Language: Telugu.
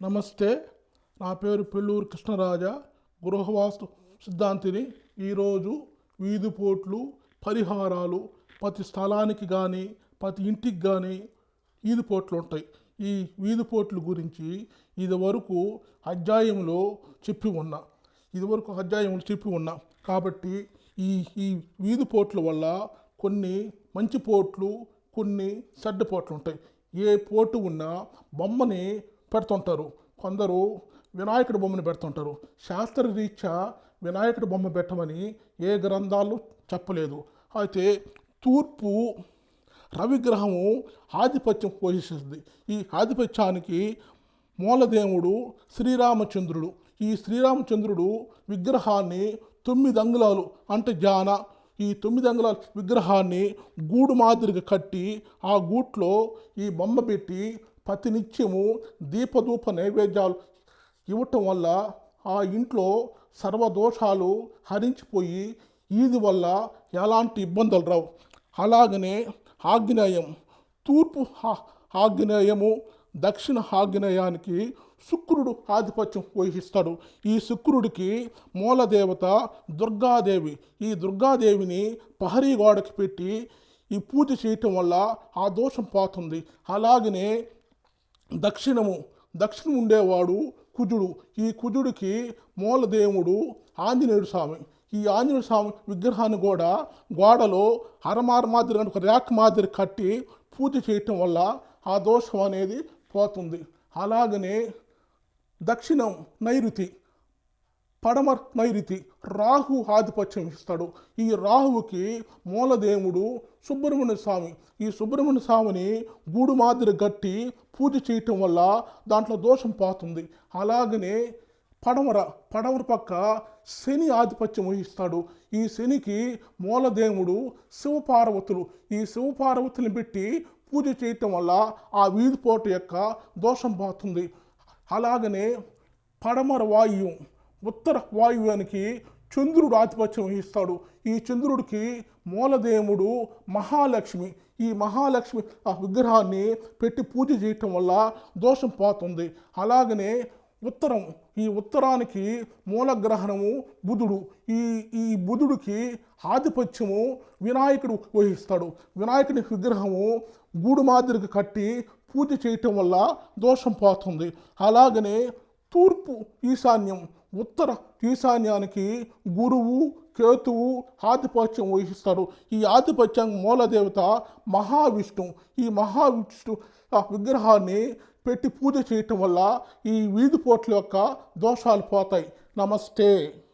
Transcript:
నమస్తే నా పేరు పెళ్ళూరు కృష్ణరాజా. గృహవాస్తు సిద్ధాంతిని ఈరోజు వీధిపోట్లు పరిహారాలు ప్రతి స్థలానికి కానీ ప్రతి ఇంటికి కానీ వీధిపోట్లు ఉంటాయి. ఈ వీధిపోట్లు గురించి ఇదివరకు అధ్యాయంలో చెప్పి ఉన్నా. ఇదివరకు అధ్యాయంలో చెప్పి ఉన్నా. కాబట్టి ఈ ఈ వీధిపోట్ల వల్ల కొన్ని మంచి పోట్లు కొన్ని చెడ్డ పోట్లు ఉంటాయి. ఏ పోటు ఉన్నా బొమ్మని పెడుతుంటారు. కొందరు వినాయకుడి బొమ్మని పెడుతుంటారు. శాస్త్రరీత్యా వినాయకుడి బొమ్మ పెట్టమని ఏ గ్రంథాలు చెప్పలేదు. అయితే తూర్పు రవిగ్రహము ఆధిపత్యం పోషిస్తుంది. ఈ ఆధిపత్యానికి మూలదేవుడు శ్రీరామచంద్రుడు. ఈ శ్రీరామచంద్రుడు విగ్రహాన్ని తొమ్మిది అంగుళాలు అంటే జాన ఈ తొమ్మిది అంగుళాల విగ్రహాన్ని గూడు మాదిరిగా కట్టి ఆ గూట్లో ఈ బొమ్మ పెట్టి ప్రతినిత్యము దీపధూప నైవేద్యాలు ఇవ్వటం వల్ల ఆ ఇంట్లో సర్వదోషాలు హరించిపోయి ఈది వల్ల ఎలాంటి ఇబ్బందులు రావు. అలాగనే ఆగ్నేయం తూర్పు ఆగ్నేయము దక్షిణ ఆగ్నేయానికి శుక్రుడు ఆధిపత్యం వహిస్తాడు. ఈ శుక్రుడికి మూలదేవత దుర్గాదేవి. ఈ దుర్గాదేవిని పహరీ గోడకి పెట్టి ఈ పూజ చేయటం వల్ల ఆ దోషం పోతుంది. అలాగనే దక్షిణము దక్షిణం ఉండేవాడు కుజుడు. ఈ కుజుడికి మూలదేవుడు ఆంజనేయుడు స్వామి. ఈ ఆంజనేయుడు స్వామి విగ్రహాన్ని కూడా గోడలో హరమార మాదిరి ఒక ర్యాక్ మాదిరి కట్టి పూజ చేయటం వల్ల ఆ దోషం అనేది పోతుంది. అలాగనే దక్షిణం నైరుతి. పడమర నైరుతి రాహు ఆధిపత్యం ఇస్తాడు ఈ రాహువుకి మూలదేవుడు సుబ్రహ్మణ్య స్వామి. ఈ సుబ్రహ్మణ్య స్వామిని గూడు మాదిరి గట్టి పూజ చేయటం వల్ల దాంట్లో దోషం పోతుంది. అలాగనే పడమర పడమర పక్క శని ఆధిపత్యం వహిస్తాడు. ఈ శనికి మూలదేవుడు శివపార్వతులు. ఈ శివపార్వతుని పెట్టి పూజ చేయటం వల్ల ఆ వీధిపోటు యొక్క దోషం పోతుంది. అలాగనే పడమర వాయువు ఉత్తర వాయువ్యానికి చంద్రుడు ఆధిపత్యం వహిస్తాడు. ఈ చంద్రుడికి మూలదేవుడు మహాలక్ష్మి. ఈ మహాలక్ష్మి ఆ విగ్రహాన్ని పెట్టి పూజ చేయటం వల్ల దోషం పోతుంది. అలాగనే ఉత్తరం ఈ ఉత్తరానికి మూలగ్రహణము బుధుడు. ఈ ఈ బుధుడికి ఆధిపత్యము వినాయకుడు వహిస్తాడు. వినాయకుని విగ్రహము గూడు మాదిరిగా కట్టి పూజ చేయటం వల్ల దోషం పోతుంది. అలాగనే తూర్పు ఈశాన్యం ఉత్తర ఈశాన్యానికి గురువు కేతువు ఆధిపత్యం వహిస్తారు. ఈ ఆధిపత్యం మూలదేవత మహావిష్ణు. ఈ మహావిష్ణు ఆ విగ్రహాన్ని పెట్టి పూజ చేయటం వల్ల ఈ వీధిపోట్ల యొక్క దోషాలు పోతాయి. నమస్తే.